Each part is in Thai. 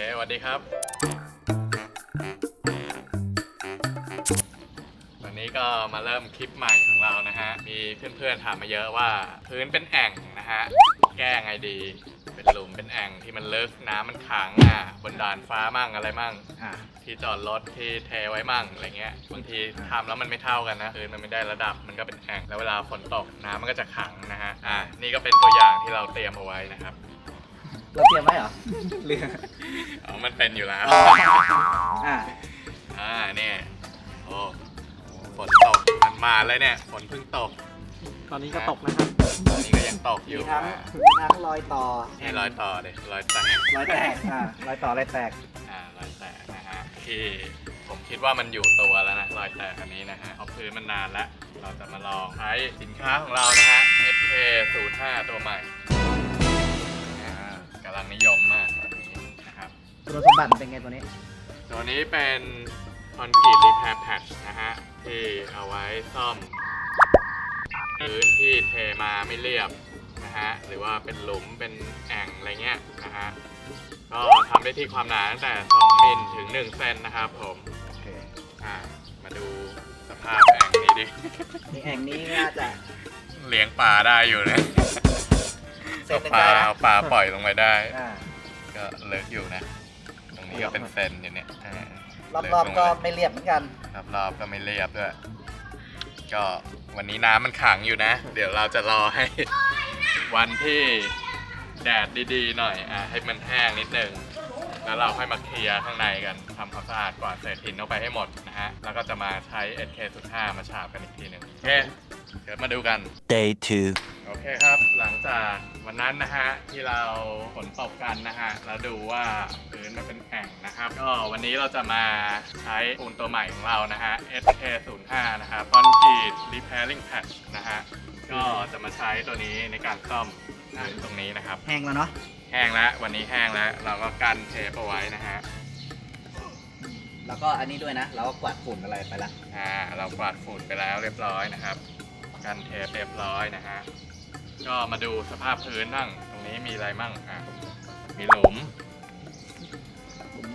เคสวัสดีครับ วันนี้ก็มาเริ่มคลิปใหม่ของเรานะฮะ มีเพื่อนๆถามมาเยอะว่าพื้นเป็นแอ่งนะฮะ แก้ไงดี เป็นหลุมเป็นแอ่งที่มันลึกน้ำมันขังอะบนดานฟ้ามั่งอะไรมั่ง อ่า ที่จอดรถที่เทไว้มั่งอะไรเงี้ยบางทีทำแล้วมันไม่เท่ากันนะพื้นมันไม่ได้ระดับมันก็เป็นแอ่งแล้วเวลาฝนตกน้ำมันก็จะขังนะฮะอ่านี่ก็เป็นตัวอย่างที่เราเตรียมเอาไว้นะครับ เราเตรียมไว้เหรอเรืออ๋อมันเป็นอยู่แล้ว อ่าอ่าเนี่ยโอ้ฝนตกมันมาเลยเนี่ยฝนเพิ่งตก ตอนนี้ก็ตกนะครับ ตอนนี้ก็ยังตกอมียู่ทั้งอ่ามีทั้งรอยต่อให้รอยต่อเลยรอยแตกรอยแตกอ่ารอยต่อรอยแตกอ่ารอยแตกนะฮะที่ผมคิดว่ามันอยู่ตัวแล้วนะรอยแตกอันนี้นะฮะเพราะพื้นมันนานแล้วเราจะมาลองใช้สินค้าของเรานะฮะ SK 0 5ตัวใหม่อ่ากำลังนิยมมากตอนนี้นะครับ คุณสมบัติเป็นไงตัวนี้ ตัวนี้เป็นคอนกรีตรีแพร์แพดนะฮะ ที่เอาไว้ซ่อม พื้นที่เทมาไม่เรียบนะฮะ หรือว่าเป็นหลุมเป็นแอ่งอะไรเงี้ยนะฮะ ก็ทำได้ที่ความหนาตั้งแต่ 2 มิลถึง 1 เซนนะครับผมโอเคอ่ามาดูสภาพแอ่งนี้ดินี่แห่งนี้น่าจะ เลี้ยงปลาได้อยู่นะ เซนเอาหนึ่งปลาได้นะเอาปลาปล่อยลงไปได้ อ่าก็เลิกอยู่นะ ตรงนี้ก็เป็นเซนอยู่เนี่ยอ่ารอบเลิๆลงก็เลยไม่เรียบเหมือนกันรอบๆก็ไม่เรียบด้วย ก็วันนี้น้ำมันขังอยู่นะ เดี๋ยวเราจะรอให้ วันที่แดดดีๆ หน่อยอะให้มันแห้งนิดนึง แล้วเราค่อยมาเคลียร์ข้างในกันทำความสะอาดกวาดเศษหินออกไปให้หมดนะฮะ แล้วก็จะมาใช้ SK05 มาฉาบกันอีกทีหนึ่งโอเค เดี๋ยวมาดูกัน day two โอเคครับหลังจากวันนั้นนะฮะที่เราฝนตกกันนะฮะแล้วดูว่าพื้นมันเป็นแอ่งนะครับก็วันนี้เราจะมาใช้ปูนตัวใหม่ของเรานะฮะ SK05 นะครับ Concrete Repairing Patch นะฮะก็จะมาใช้ตัวนี้ในการซ่อมพื้นตรงนี้นะครับ แห้งแล้วเนาะแห้งแล้ววันนี้แห้งแล้ว เราก็กันเทปเอาไว้นะฮะแล้วก็อันนี้ด้วยนะ เราก็กวาดฝุ่นอะไรไปละอ่าเรากวาดฝุ่นไปแล้วเรียบร้อยนะครับ กันเทปเรียบร้อยนะฮะ ก็มาดูสภาพพื้นบ้าง ตรงนี้มีอะไรมั่งอะมีหลุม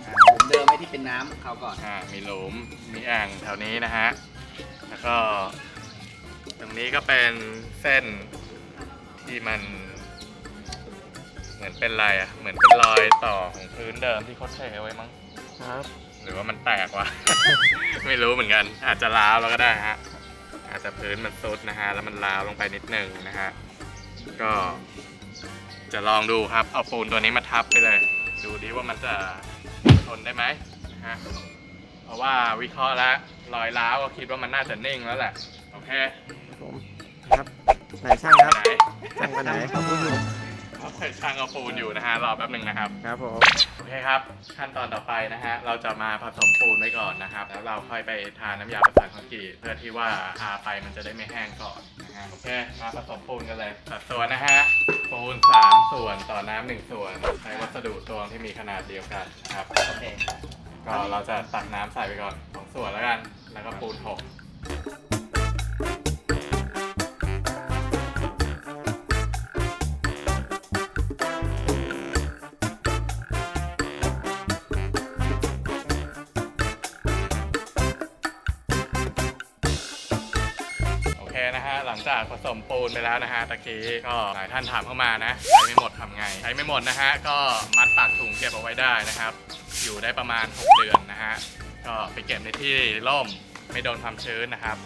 อ่าผมเดิมไม่ที่เป็นน้ำเขาก่อนอ่ามีหลุม มีอ่างแถวนี้นะฮะ แล้วก็ ตรงนี้ก็เป็นเส้นที่มัน เหมือนเป็นอะไรอะ เหมือนเป็นรอยต่อของพื้นเดิมที่เขาเทไว้มั้ง ครับ หรือว่ามันแตกวะ ไม่รู้เหมือนกัน อาจจะร้าวแล้วก็ได้ฮะ อาจจะพื้นมันซุดนะฮะแล้วมันร้าวลงไปนิดนึงนะฮะก็ จะลองดูครับเอาปูนตัวนี้มาทับไปเลย ดูดิว่ามันจะทนได้ไหมนะฮะเพราะว่าวิเคราะห์แล้วรอยร้าวก็คิดว่ามันน่าจะนิ่งแล้วแหละโอเคผมครับไหนช่างครับไหน ช่างไปไหนครับพูดอยู่ เอาใส่ช่างเอาปูนอยู่นะฮะรอแป๊บหนึ่งนะครับ ครับผม โอเคครับ ขั้นตอนต่อไปนะฮะ เราจะมาผสมปูนไว้ก่อนนะครับ แล้วเราค่อยไปทาน้ำยาประสานคอนกรีตเพื่อที่ว่าทาไปมันจะได้ไม่แห้งก่อนนะฮะ โอเค มาผสมปูนกันเลยสัดส่วนนะฮะ ปูน 3 ส่วนต่อน้ำหนึ่งส่วน ใช้วัสดุตวงที่มีขนาดเดียวกันนะครับ โอเค ก็เราจะตักน้ำใส่ไปก่อนสองส่วนแล้วกัน แล้วก็ปูนหก จากผสมปูนไปแล้วนะฮะตะกี้ก็หลายท่านถามเข้ามานะใช้ไม่หมดทำไงใช้ไม่หมดนะฮะก็มัดปากถุงเก็บเอาไว้ได้นะครับ อยู่ได้ประมาณ 6 เดือนนะฮะก็ไปเก็บในที่ร่มไม่โดนความชื้นนะครับ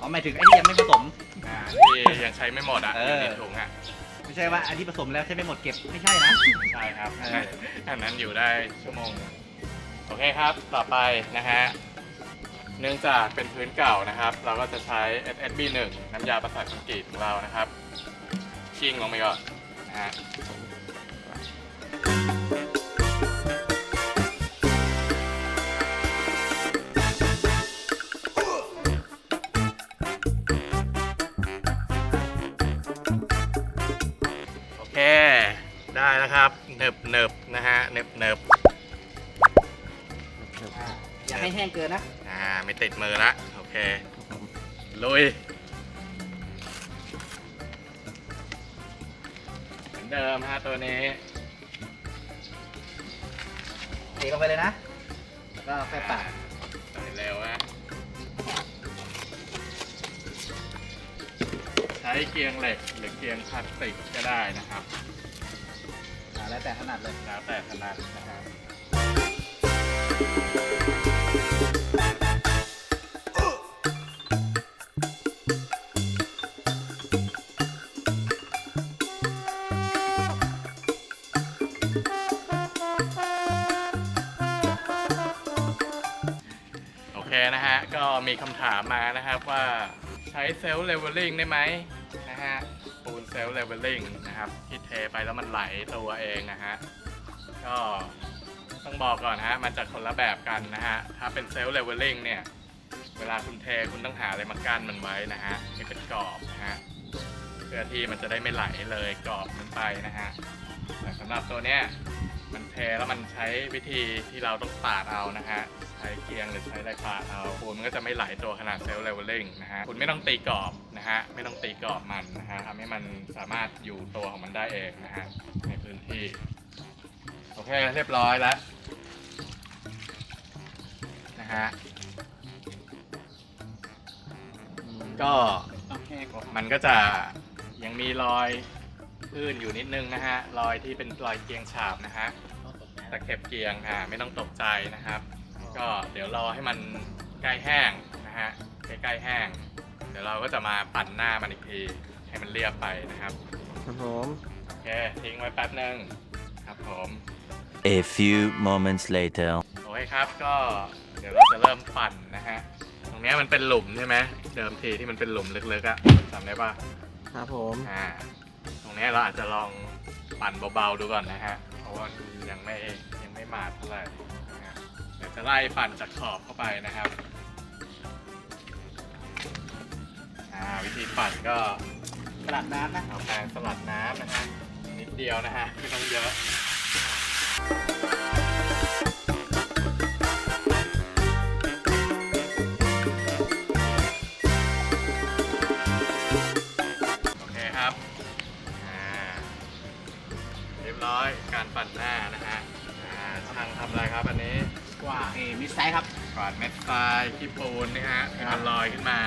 อ๋อหมายถึงไอ้ที่ยังไม่ผสม อ่าที่ยังใช้ไม่หมดอะเอออ ยู่ในถุงอะไม่ใช่ว่าอันที่ผสมแล้วใช้ไม่หมดเก็บไม่ใช่นะ ใช่ครับเออ อันนั้นอยู่ได้ชั่วโมงหนึ่งโอเคครับต่อไปนะฮะ เนื่องจากเป็นพื้นเก่านะครับ เราก็จะใช้ SSB 1 น้ำยาประสานคอนกรีตของเรานะครับ ชิ่งลงไปก่อนนะฮะโอเค ได้แล้วครับเนิบเนิบนะฮะเนิบเนิบอย่าให้แห้งเกินนะ อ่าไม่ติดมือละโอเคลุยเหมือนเดิมฮะตัวนี้ลงไปเลยนะแล้วก็ค่อยปัดใส่เร็วนะใช้เกียงเหล็กหรือเกียงพลาสติกก็ได้นะครับอ่าแล้วแต่ถนัดเลย แล้วแต่ถนัดนะฮะโคำถามมานะครับว่าใช้เซลล์เลเวลลิ่งได้ไหมนะฮะปูนเซลล์เลเวลลิ่งนะครับที่เทไปแล้วมันไหลตัวเองนะฮะก็ต้องบอกก่อนฮะมันจะคนละแบบกันนะฮะถ้าเป็นเซลล์เลเวลลิ่งเนี่ยเวลาคุณเทคุณต้องหาอะไรมากั้นมันไว้นะฮะให้เป็นกรอบนะฮะเพื่อที่มันจะได้ไม่ไหลเลยกรอบมันไปนะฮะแต่สำหรับตัวเนี้ย มันเทแล้วมันใช้วิธีที่เราต้องปาดเอานะฮะใช้เกียงหรือใช้อะไรปาดเอาปูนมันก็จะไม่ไหลตัวขนาดเซลล์เลเวลลิ่งนะฮะคุณไม่ต้องตีกรอบนะฮะไม่ต้องตีกรอบมันนะฮะทำให้มันสามารถอยู่ตัวของมันได้เองนะฮะในพื้นที่โอเคเรียบร้อยแล้วนะฮะก็มันก็จะยังมีรอย อื่นอยู่นิดนึงนะฮะรอยที่เป็นรอยเกียงฉาบนะฮะตะเข็บเกียงอ่าไม่ต้องตกใจนะครับ ก็เดี๋ยวรอให้มันใกล้แห้งนะฮะใกล้ๆแห้ง เดี๋ยวเราก็จะมาปั่นหน้ามันอีกทีให้มันเรียบไปนะครับครับผมโอเคทิ้งไว้แป๊บนึงครับผม A few moments later. โอเคครับก็เดี๋ยวเราจะเริ่มปั่นนะฮะตรงเนี้ยมันเป็นหลุมใช่ไหมเดิมทีที่มันเป็นหลุมลึกๆอะจำได้ปะครับผม อ่าตรง เนี้ยเราอาจจะลองปั่นเบาๆดูก่อนนะฮะ เพราะว่ายังไม่ยังไม่มาเท่าไหร่นะฮะเดี๋ยวจะไล่ปั่นจากขอบเข้าไปนะครับอ่าวิธีปั่นก็สลัดน้ำนะเอาแปรงสลัดน้ำนะฮะนิดเดียวนะฮะไม่ต้องเยอะ รียบร้อยการปั่นหน้านะฮะอ่าช่างทำอะไรครับอันนี้กว่าเอมิสไซส์ครับ กวาดเม็ดทรายขี้ปูนนะฮะให้มันลอยขึ้นมา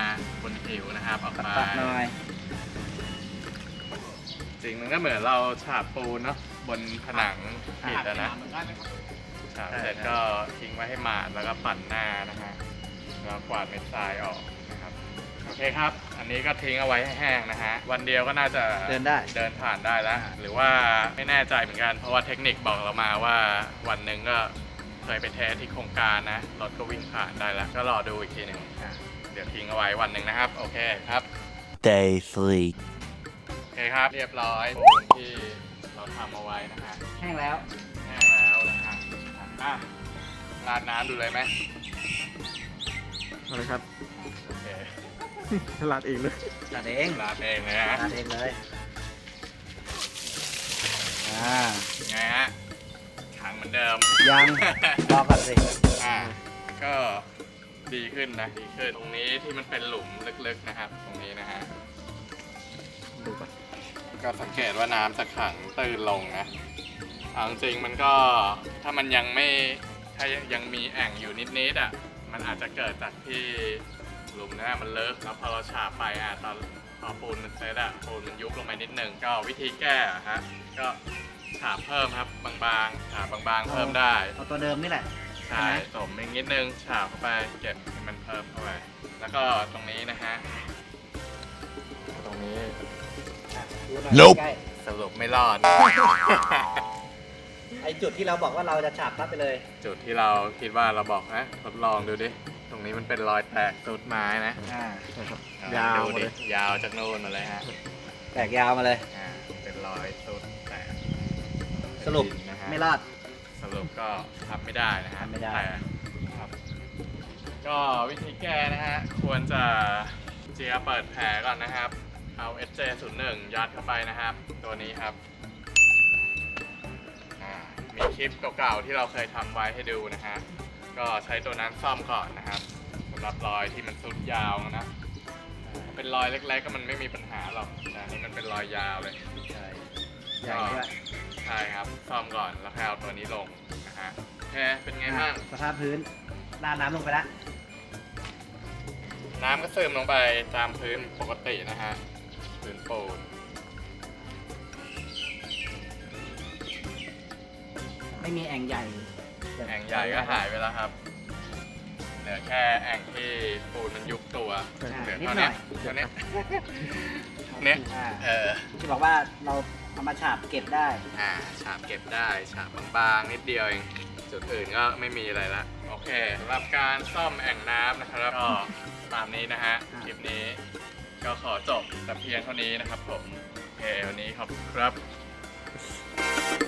บนผิวนะครับออกไปปัดๆหน่อย จริงมันก็เหมือนเราฉาบปูนเนาะบนผนังอิฐอะนะเหมือนกันฉาบเสร็จก็ทิ้งไว้ให้หมาดแล้วก็ปั่นหน้านะฮะแล้วกวาดเม็ดทรายออกนะครับ โอเคครับ อันนี้ก็ทิ้งเอาไว้ให้แห้งนะฮะ วันเดียวก็น่าจะเดินได้ เดินผ่านได้แล้ว หรือว่าไม่แน่ใจเหมือนกัน เพราะว่าเทคนิคบอกเรามาว่าวันหนึ่งก็เคยไปเทสที่โครงการนะ รถก็วิ่งผ่านได้แล้ว ก็รอดูอีกทีหนึ่งอะเดี๋ยวทิ้งเอาไว้วันหนึ่งนะครับ โอเคครับ Day 3. โอเคครับ เรียบร้อยปูนที่เราทำเอาไว้นะฮะ แห้งแล้ว แห้งแล้วนะฮะอะราดน้ำดูเลยไหม เอาเลยครับ โอเค ลาดเองเลยตัดเองราดเองเลยฮะตัดเองเลย อ่ายังไงฮะขังเหมือนเดิม ยังรอก่อนสิ อ่า ก็ดีขึ้นนะดีขึ้น ตรงนี้ที่มันเป็นหลุมลึกๆนะครับ ตรงนี้นะฮะ ดูก่อนก็สังเกตว่าน้ำจะขังตื้นลงนะเอาจริงๆมันก็ถ้ามันยังไม่ถ้ายังมีแอ่งอยู่นิดๆอะ มันอาจจะเกิดจากที่ หลุมนะมันเลิกแล้วพอเราฉาบไปอะตอนพอปูนมันเซตอะปูนมันยุบลงไปนิดนึงก็วิธีแก้อะฮะก็ฉาบเพิ่มครับบางๆฉาบบางๆเพิ่มได้เอาตัวเดิมนี่แหละใช่สมอีกนิดนึงฉาบเข้าไปเก็บให้มันเพิ่มเข้าไปแล้วก็ตรงนี้นะฮะตรงนี้ดูหน่อย Nope ใกล้สรุปไม่รอด ไอจุดที่เราบอกว่าเราจะฉาบทับไปเลย จุดที่เราคิดว่าเราบอกนะทดลองดูดิต รงนี้มันเป็นรอยแตกสุดไม้นะอ่าใช่ครับอ่ยาวดูหมดดิเลยยาวจากโน่นมาเลยฮะแตกยาวมาเลยอ่าเป็นรอยสุดแตกสรุปเป็นดินนะฮะไม่รอดสรุปก็ทำไม่ได้นะฮะทำไม่ได้แตกครับก็วิธีแก้นะฮะควรจะเจียเปิดแผลก่อนนะครับ เอา SJ01 ยัดเข้าไปนะครับ ตัวนี้ครับอ่ามีคลิปเก่าๆที่เราเคยทำไว้ให้ดูนะฮะ ก็ใช้ตัวนั้นซ่อมก่อนนะครับสำหรับรอยที่มันสุดยาวนะอ่าเป็นรอยเล็กๆก็มันไม่มีปัญหาหรอกแต่อันนี้มันเป็นรอยยาวเลย ใช่ใหญ่ด้วยใช่ครับซ่อมก่อนแล้วค่อยเอาตัวนี้ลงนะฮะโอเคเป็นไงบ้าง สภาพพื้นราดน้ำลงไปแล้วน้ำก็ซึมลงไปตามพื้นปกตินะฮะพื้นปูนไม่มีแอ่งใหญ่ แอ่งใหญ่ก็หายไปแล้วครับ เหลือแค่แอ่งที่ปูนมันยุบตัวอ่าเหลือนิดเท่าหน่นี้อยเท่านี้เนี่ยอ่าเออที่บอกว่าเราเอามาฉาบเก็บได้ อ่า ฉาบเก็บได้ ฉาบบางๆ นิดเดียวเอง จุดอื่นก็ไม่มีอะไรละ โอเคสำหรับการซ่อมแอ่งน้ำนะครับ ก็ตามนี้นะฮะอ่าคลิปนี้ก็ขอจบแต่เพียงเท่านี้นะครับผม โอเค วันนี้ขอบคุณครับ